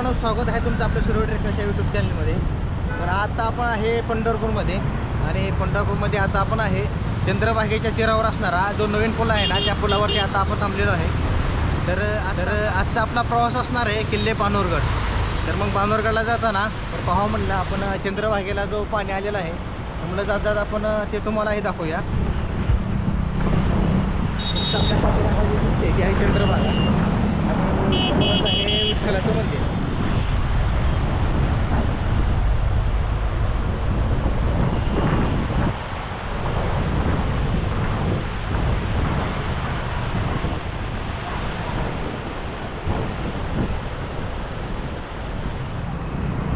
स्वागत आहे तुमचं आपल्या सुरव ट्रेकरच्या यूट्यूब चॅनलमध्ये तर आता आपण आहे पंढरपूरमध्ये आणि पंढरपूरमध्ये आता आपण आहे चंद्रभागेच्या तीरावर असणारा जो नवीन पूल आहे ना त्या पुलावरती आता आपण थांबलेलो आहे. तर तर आजचा आपला प्रवास असणार आहे किल्ले बानोरगड तर मग बानोरगडला जाताना तर पाहावं म्हणलं आपण चंद्रभागेला जो पाणी आलेलं आहे म्हणलं जात जात आपण ते तुम्हालाही दाखवूया. नुसतं आपल्या दिसते ते आहे चंद्रभागा. आहे विठ्ठलाचं मंदिर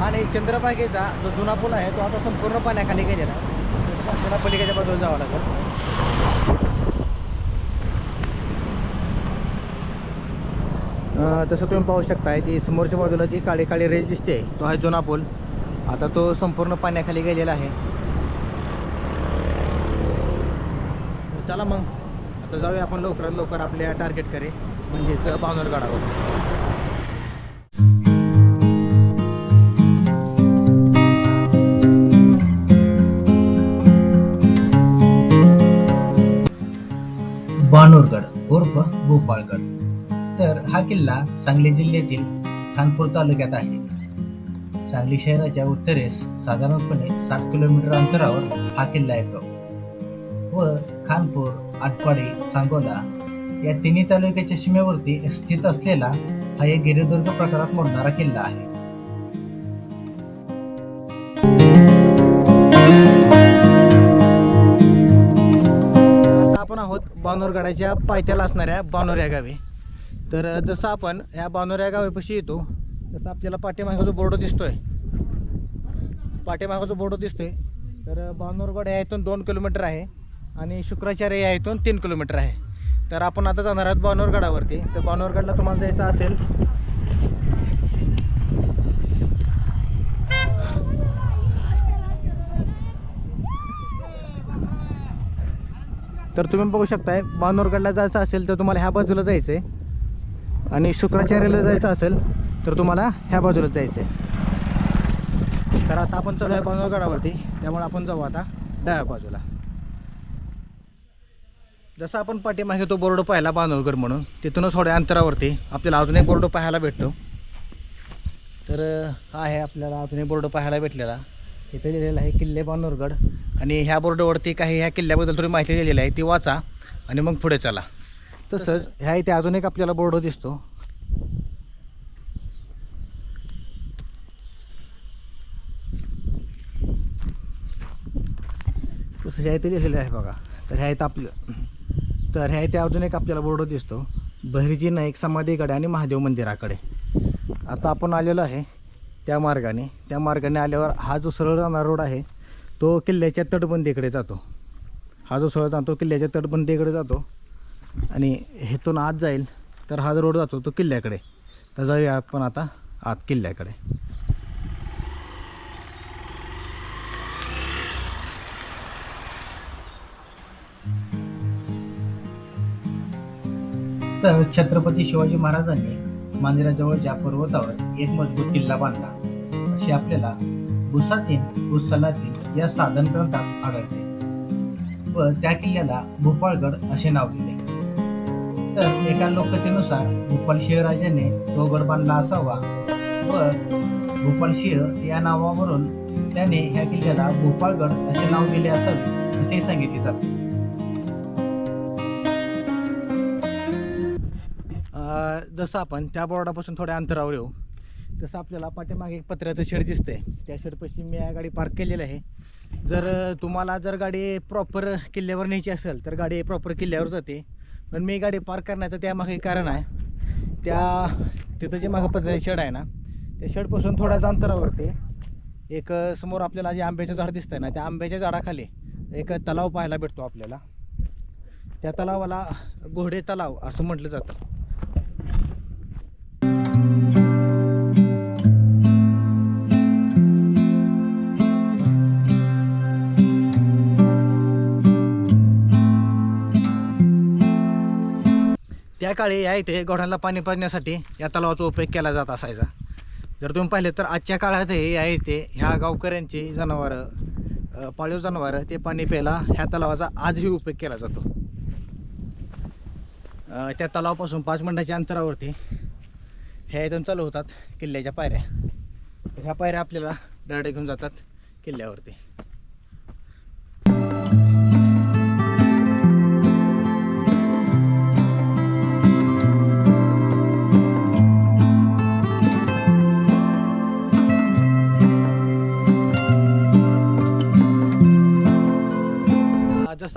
आणि चंद्रभागेचा जो जुना पूल आहे तो आता संपूर्ण पाण्याखाली गेलेला आहे. पुन्हा पलीकडच्या बाजूला जावं लागेल. तसं तुम्ही पाहू शकताय ती समोरच्या बाजूला जी काळी काळी रेज दिसते तो आहे जुना पूल. आता तो संपूर्ण पाण्याखाली गेलेला आहे. तर चला मग आता जाऊया आपण लवकरात लवकर आपल्या टार्गेटकडे म्हणजेच बावनरगडावर बानोरगड उर्फ भोपाळगड तर हा किल्ला सांगली जिल्ह्यातील खानपूर तालुक्यात आहे. सांगली शहराच्या उत्तरेस साधारणपणे साठ किलोमीटर अंतरावर हा किल्ला येतो. व खानपूर आटपाडी सांगोला या तिन्ही तालुक्याच्या सीमेवरती स्थित असलेला हा एक गिरिदुर्ग प्रकारात मोडणारा किल्ला आहे. आहोत बानोरगडाच्या पायथ्याला असणाऱ्या बानोर या गावी. तर जसं आपण या बानोर या गावीपाशी येतो तसं आपल्याला पाठीमागा जो बोर्ड दिसतोय पाठीमागा जो बोर्ड दिसतोय तर बानोरगड या इथून दोन किलोमीटर आहे आणि शुक्राचार्य या इथून तीन किलोमीटर आहे. तर आपण आता जाणार आहोत बानोरगडावरती तर बानोरगडला तुम्हाला जायचं असेल तर तुम्ही बघू शकताय बानोरगडला जायचं असेल तर तुम्हाला ह्या बाजूला जायचं आहे आणि शुक्राचार्याला जायचं असेल तर तुम्हाला ह्या बाजूला जायचं आहे तर आता आपण चालू आहे बानोरगडावरती. त्यामुळे आपण जाऊ आता डाव्या बाजूला. जसं आपण पाठीमागे तो बोर्ड पाहिला बानोरगड म्हणून तिथूनच थोड्या अंतरावरती आपल्याला अजून एक बोर्ड पाहायला भेटतो. तर हा आहे आपल्याला अजून एक बोर्ड पाहायला भेटलेला. इथे लिहिलेलं आहे किल्ले बानोरगड आणि ह्या बोर्डवरती काही ह्या किल्ल्याबद्दल थोडी माहिती लिहिलेली आहे ती वाचा आणि मग पुढे चला. तसंच ह्या इथे अजून एक आपल्याला बोर्ड दिसतो. तसं ह्या इथे लिहिलेलं आहे बघा. तर ह्या इथं आपलं तर ह्या इथे अजून एक आपल्याला बोर्ड दिसतो. बहिर्जी नाईक समाधीकडे आणि महादेव मंदिराकडे. आता आपण आलेलो आहे त्या मार्गाने. त्या मार्गाने आल्यावर हा जो सरळ जाणारा रोड आहे तो किल्ल्याच्या तटबंदीकडे जातो. हा जो सरळ जातो किल्ल्याच्या तटबंदीकडे जातो. आणि हेतून आत जाईल तर हा जो रोड जातो तो किल्ल्याकडे. तर जाऊया आपण आता आत किल्ल्याकडे. तर छत्रपती शिवाजी महाराजांनी मंदिराजवळच्या पर्वतावर एक मजबूत किल्ला बांधला. असे आपल्याला भुसातील व सलातीन या साधन ग्रंथात आढळते व त्या किल्ल्याला भोपाळगड असे नाव दिले. तर एका लोककथेनुसार भोपाळ शिवराजाने तो गड बांधला असावा व भोपाळ सिंह या नावावरून त्याने ह्या किल्ल्याला भोपाळगड असे नाव दिले असावे असे सांगितले जाते. जसं आपण त्या बोर्डापासून थोड्या अंतरावर येऊ. तसं आपल्याला पाठीमागे एक पत्र्याचं शेड दिसतंय. त्या शेडपाशी मी या गाडी पार्क केलेली आहे. जर तुम्हाला जर गाडी प्रॉपर किल्ल्यावर न्यायची असेल तर गाडी प्रॉपर किल्ल्यावर जाते पण मी गाडी पार्क करण्याचं त्यामागे कारण आहे. त्या तिथं जे मागं पत्र्याचं शेड आहे ना त्या शेडपासून थोड्याच अंतरावरती एक समोर आपल्याला जे आंब्याचं झाड दिसतंय ना त्या आंब्याच्या झाडाखाली एक तलाव पाहायला भेटतो आपल्याला. त्या तलावाला घोडे तलाव असं म्हटलं जातं. त्या काळी या इथे घोड्यांना पाणी पाजण्यासाठी या तलावाचा उपयोग केला जात असायचा. जर तुम्ही पाहिले तर आजच्या काळातही या इथे ह्या गावकऱ्यांची जनावरं पाळीव जनावरं ते पाणी प्यायला ह्या तलावाचा आजही उपयोग केला जातो. त्या तलावापासून पाच मिनटाच्या अंतरावरती ह्या इथून चालू होतात किल्ल्याच्या पायऱ्या. ह्या पायऱ्या आपल्याला डायरेक्ट घेऊन जातात किल्ल्यावरती.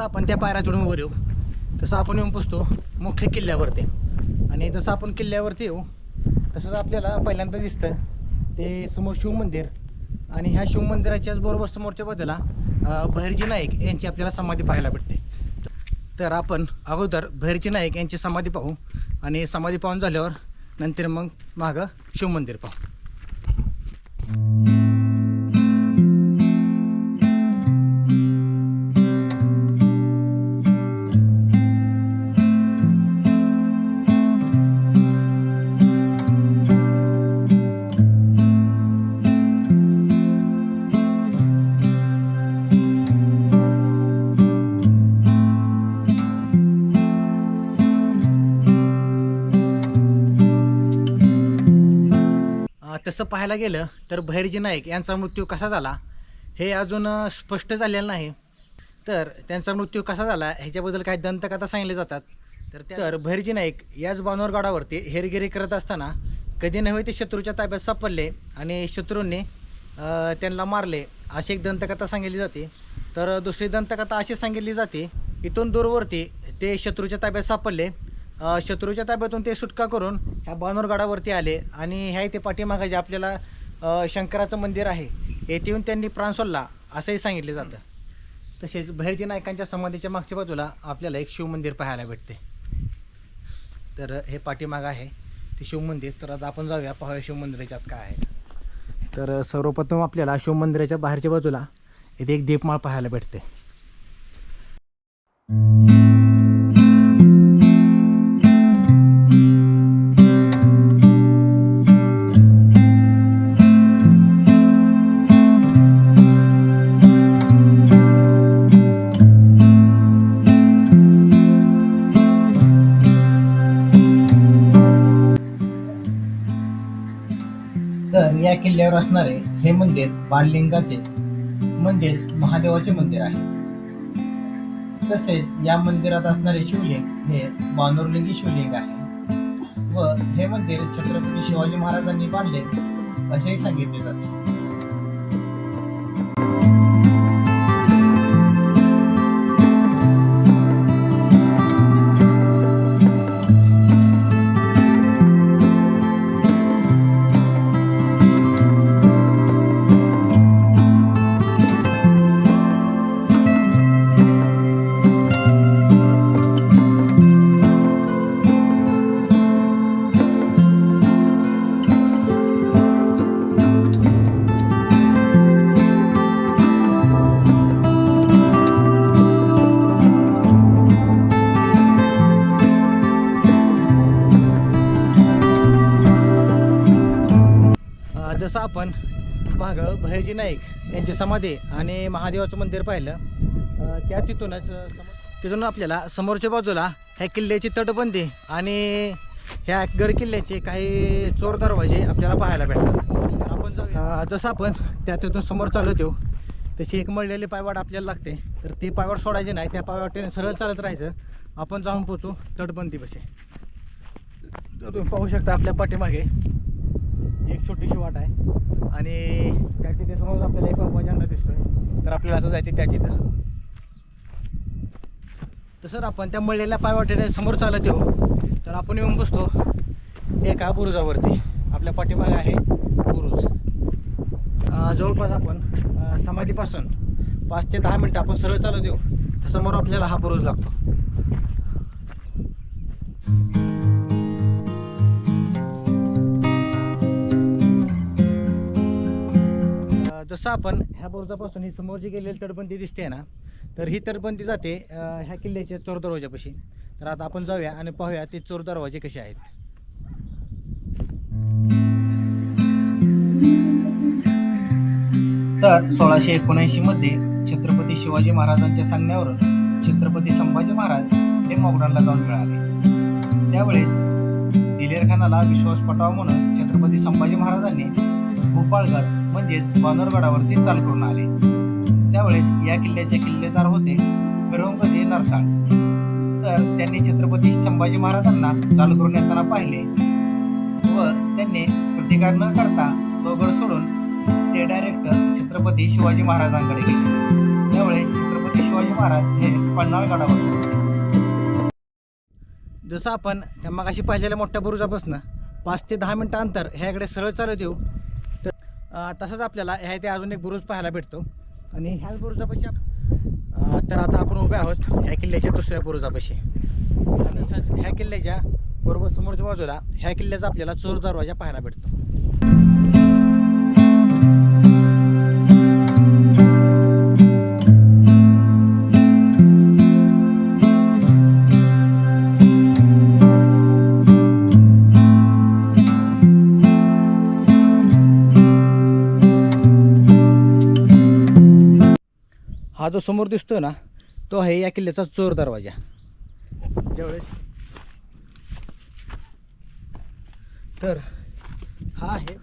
आपण त्या पायऱ्या चढून वर येऊ तसं आपण येऊन पोचतो मुख्य किल्ल्यावरती. आणि जसं आपण किल्ल्यावरती येऊ तसंच आपल्याला पहिल्यांदा दिसतं ते समोर शिवमंदिर आणि ह्या शिवमंदिराच्याच बरोबर समोरच्या बाजूला भैरजी नाईक यांची आपल्याला समाधी पाहायला भेटते. तर आपण अगोदर भैरजी नाईक यांची समाधी पाहू. आणि समाधी पाहून झाल्यावर नंतर मग मागं शिवमंदिर पाहू. तसं पाहायला गेलं तर भैरजी नाईक यांचा मृत्यू कसा झाला हे अजून स्पष्ट झालेलं नाही. तर त्यांचा मृत्यू कसा झाला ह्याच्याबद्दल काही दंतकथा सांगितले जातात. तर तर भैरजी नाईक याच बानोरगडावरती हेरगिरी करत असताना कधी नव्हे ते शत्रूच्या ताब्यात सापडले आणि शत्रूंनी त्यांना मारले अशी एक दंतकथा सांगितली जाते. तर दुसरी दंतकथा अशी सांगितली जाते इथून दूरवरती ते शत्रूच्या ताब्यात सापडले शत्रूच्या ताब्यातून ते सुटका करून ह्या बानोरगडावरती आले आणि ह्या इथे पाठीमागे जे आपल्याला शंकराचं मंदिर आहे येथे येऊन त्यांनी प्राण सोडला असंही सांगितले जातं. तसेच भैरजी नायकांच्या समाधीच्या मागच्या बाजूला आपल्याला एक शिवमंदिर पाहायला भेटते. तर हे पाठीमाग आहे ते शिवमंदिर तर आता आपण जाऊया पाहूया शिवमंदिराच्यात काय आहे. तर सर्वप्रथम आपल्याला शिवमंदिराच्या बाहेरच्या बाजूला इथे एक दीपमाळ पाहायला भेटते. तर या किल्ल्यावर असणारे हे मंदिर बाणलिंगाचे म्हणजेच महादेवाचे मंदिर आहे. तसेच या मंदिरात असणारे शिवलिंग हे बानोरलिंगी शिवलिंग आहे. व हे मंदिर छत्रपती शिवाजी महाराजांनी बांधले असेही सांगितले जाते. मागं नाईक यांची समाधी आणि महादेवाचं मंदिर पाहिलं. त्या तिथूनच तिथून आपल्याला समोरच्या बाजूला ह्या किल्ल्याची तटबंदी आणि ह्या गड किल्ल्याचे काही चोर दरवाजे आपल्याला पाहायला भेटतात. आपण जाऊया. जसं आपण त्या तिथून समोर चालत येऊ तशी एक मळलेली पायवाट आपल्याला लागते. तर ती पायवाट सोडायची नाही त्या पायवाटेने सरळ चालत राहायचं. आपण जाऊन पोचू तटबंदी बसे तर तुम्ही पाहू शकता आपल्या पाठीमागे एक छोटीशी वाट आहे. आणि त्या तिथे समोर आपल्याला एक बाबा झेंडा दिसतोय. तर आपल्याला आता जायचं त्या तिथं. तसं आपण त्या मळलेल्या पायवाटेने समोर चालत येऊ. तर आपण येऊन बसतो एका बुरुजावरती. आपल्या पाठीमागे आहे बुरुज. जवळपास आपण समाधीपासून पाच ते दहा मिनटं आपण सरळ चालत येऊ. तर समोर आपल्याला हा बुरुज लागतो. जसं आपण ह्या बुरुजापासून ही समोर जी गेलेली तटबंदी दिसते ना तर ही तटबंदी जाते ह्या किल्ल्याच्या चोर दरवाजापाशी. तर आता आपण जाऊया आणि पाहूया ते चोर दरवाजे कसे आहेत. तर सोळाशे एकोणऐंशी मध्ये छत्रपती शिवाजी महाराजांच्या सांगण्यावरून छत्रपती संभाजी महाराज हे मोगडांना जाऊन मिळाले. त्यावेळेस दिलेर खानाला विश्वास पटावा म्हणून छत्रपती संभाजी महाराजांनी भोपाळगड म्हणजेच बानरगडावरती चाल करून आले. त्यावेळेस या किल्ल्याचे किल्लेदार होते फिरंगजी नरसाळ. तर त्यांनी छत्रपती संभाजी महाराजांना चाल करून येताना पाहिले व त्यांनी प्रतिकार न करता दोघड सोडून ते डायरेक्ट छत्रपती शिवाजी महाराजांकडे गेले. त्यावेळी छत्रपती शिवाजी महाराज हे पन्हाळ गडावर होते जसं आपण त्या मगाशी पाहिलेल्या मोठ्या बुरुजापासून पाच ते दहा मिनटं अंतर ह्याकडे सरळ चालत येऊ तसंच आपल्याला ह्या इथे अजून एक बुरुज पाहायला भेटतो. आणि ह्याच बुरुजापाशी तर आता आपण उभे आहोत ह्या किल्ल्याच्या दुसऱ्या बुरुजापाशी. तसंच ह्या किल्ल्याच्या बरोबर समोरच्या बाजूला ह्या किल्ल्याचा आपल्याला चोर दरवाजा पाहायला भेटतो. हा जो समोर दिसतो ना तो आहे या किल्ल्याचा चोर दरवाजा. ज्यावेळेस तर हा आहे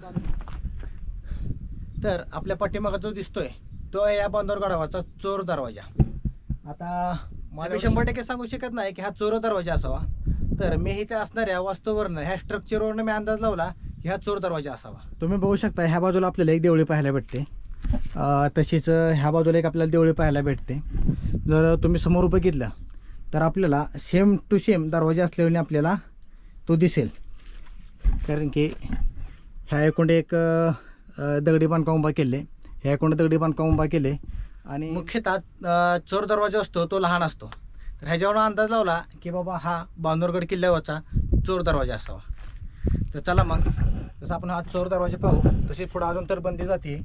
तर आपल्या पाठीमागा जो दिसतोय तो आहे या बांधवगडावाचा चोर दरवाजा. आता मला शंभर टक्के सांगू शकत नाही की हा चोर दरवाजा असावा. तर मी इथे असणाऱ्या वास्तूवरनं ह्या स्ट्रक्चरवरनं मी अंदाज लावला की हा चोर दरवाजा असावा. तुम्ही बघू शकता ह्या बाजूला आपल्याला एक देवळी पाहायला भेटते. तशीच ह्या बाजूला एक आपल्याला देवळी पाहायला भेटते. जर तुम्ही समोर बघितलं तर आपल्याला सेम टू सेम दरवाजा असल्याने आपल्याला तो दिसेल. कारण की ह्या एकूण एक दगडी बांधकाम उभा केले. ह्या एकूण दगडी बांधकाम उभा केले आणि मुख्यतः चोर दरवाजा असतो तो लहान असतो. तर ह्याच्यावर अंदाज लावला की बाबा हा बांधोरगड किल्ल्यावरचा चोर दरवाजा असावा. तर चला मग जसं आपण हा चोर दरवाजा पाहू तशी पुढं अजून तर बंदी जाते.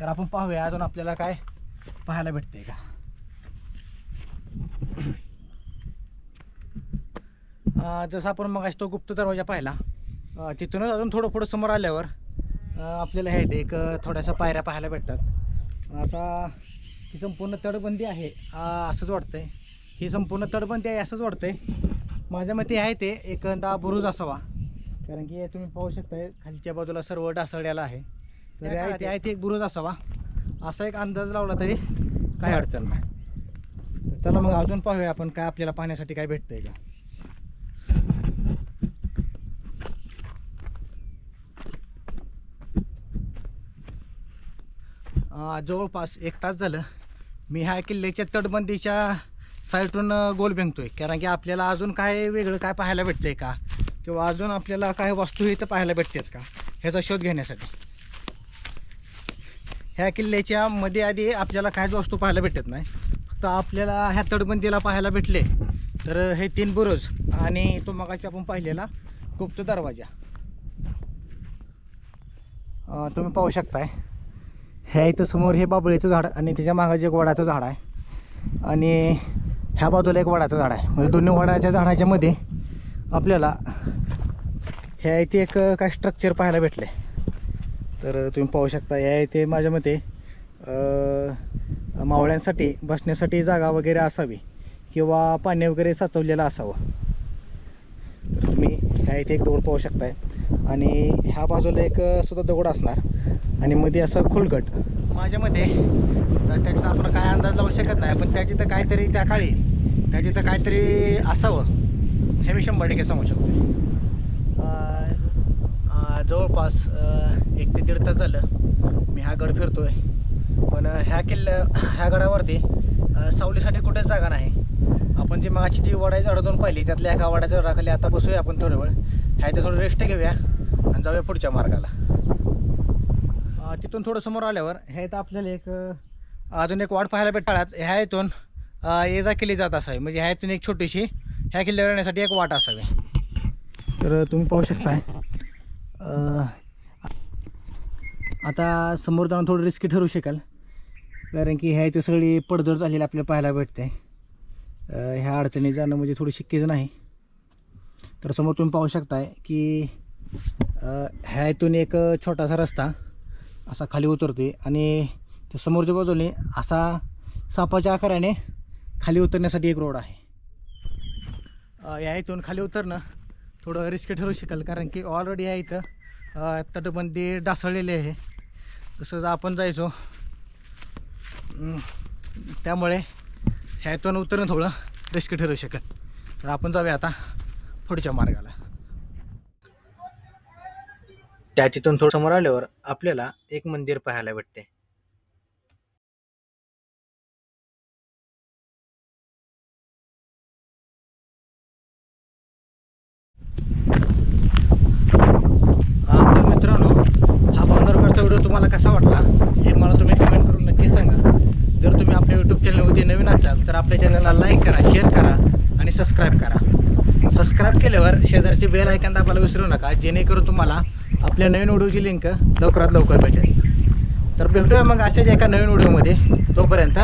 तर आपण पाहूया अजून आपल्याला काय पाहायला भेटते का? जसं आपण मग तो गुप्त दरवाजा पाहिला तिथूनच अजून थोडं थोडं समोर आल्यावर आपल्याला हे एक थोड्याशा पायऱ्या पाहायला भेटतात. आता ही संपूर्ण तडबंदी आहे असंच वाटतंय. ही संपूर्ण तडबंदी आहे असंच वाटतंय. माझ्या मते आहे ते एकदा बुरुज असावा. कारण की तुम्ही पाहू शकताय खालच्या बाजूला सर्व डासळलेला आहे. तर आहे ते आहे ते एक बुरुज असावा. असा एक अंदाज लावला तरी काय अडचण नाही. तर चला मग अजून पाहूया आपण काय आपल्याला पाहण्यासाठी काय भेटतंय का. जवळपास एक तास झालं. मी ह्या किल्ल्याच्या तटबंदीच्या साईडून गोल बेंगतोय कारण की आपल्याला अजून काय वेगळं काय पाहायला भेटतंय का? किंवा अजून आपल्याला काय वस्तू इथं पाहायला भेटतात का? ह्याचा शोध घेण्यासाठी. ह्या किल्ल्याच्या मध्ये आधी आपल्याला काहीच वस्तू पाहायला भेटत नाही. फक्त आपल्याला ह्या तडबंदीला पाहायला भेटले. तर हे तीन बुरुज आणि तो मगाशी आपण पाहिलेला गुप्त दरवाजा. तुम्ही पाहू शकताय. ह्या इथं समोर हे बाबळीचं झाड आणि त्याच्या मागाचे एक वडाचं झाड आहे. आणि ह्या बाजूला एक वडाचं झाड आहे. म्हणजे दोन्ही वडाच्या झाडाच्या मध्ये आपल्याला ह्या इथे एक काय स्ट्रक्चर पाहायला भेटलं आहे तर तुम्ही पाहू शकता या इथे माझ्या मते मावळ्यांसाठी बसण्यासाठी जागा वगैरे असावी किंवा पाणी वगैरे साचवलेलं असावं. तर तुम्ही ह्या इथे एक दगड पाहू शकताय. आणि ह्या बाजूला एक सुद्धा दगड असणार. आणि मध्ये असं खुलगट. माझ्या मते तर त्याच्यात आपण काय अंदाज लावू शकत नाही पण त्याची तर काहीतरी त्या काळी त्याची तर काहीतरी असावं. हे मी शंभर टक्के सांगू शकतो. जवळपास एक ते दीड तास झालं मी हा गड फिरतो आहे पण ह्या किल्ल्या ह्या गडावरती सावलीसाठी कुठेच जागा नाही. आपण जी मागाची जी वडाई झाडं दोन पाहिली त्यातल्या एका वडाच्या झाडाखाली आता बसूया आपण थोडं वेळ ह्या थोडं रेस्ट घेऊया आणि जाऊया पुढच्या मार्गाला. तिथून थोडं समोर आल्यावर ह्या इथं आपल्याला एक अजून एक वाट पाहायला भेटाळ्यात ह्या इथून ये जा केली जात असावी. म्हणजे ह्या इथून एक छोटीशी ह्या किल्ल्यावर येण्यासाठी एक वाट असावी. तर तुम्ही पाहू शकताय आता समोर जाऊन थोडं रिस्की ठरू शकाल. कारण की ह्या इथे सगळी पडझड झालेली आपल्याला पाहायला भेटते. ह्या अडचणी जाणं म्हणजे थोडी शक्यच नाही. तर समोर तुम्ही पाहू शकताय की ह्या इथून एक छोटासा रस्ता असा खाली उतरते आणि त्या समोरच्या बाजूने असा सापाच्या आकाराने खाली उतरण्यासाठी एक रोड आहे. या इथून खाली उतरणं थोडं रिस्क ठरू शकेल कारण की ऑलरेडी या इथं. तटबंदी डासळलेली आहे. तसंच आपण जायचो. त्यामुळे ह्या इथून उतरणं थोडं रिस्क ठरू शकेल. तर आपण जाऊया आता पुढच्या मार्गाला. त्या तिथून थोडं समोर आल्यावर आपल्याला एक मंदिर पाहायला भेटते हा, तर मित्रांनो हा भावनगरचा व्हिडिओ तुम्हाला कसा वाटला हे मला तुम्ही कमेंट करून नक्की सांगा. जर तुम्ही आपल्या यूट्यूब चॅनलवरती नवीन असाल तर आपल्या चॅनलला लाईक करा शेअर करा आणि सबस्क्राईब करा. सबस्क्राईब केल्यावर शेजारची बेल ऐकून दाबायला विसरू नका जेणेकरून तुम्हाला आपल्या नवीन व्हिडिओची लिंक लवकरात लवकर भेटेल. तर भेटूया मग अशाच एका नवीन व्हिडिओमध्ये तोपर्यंत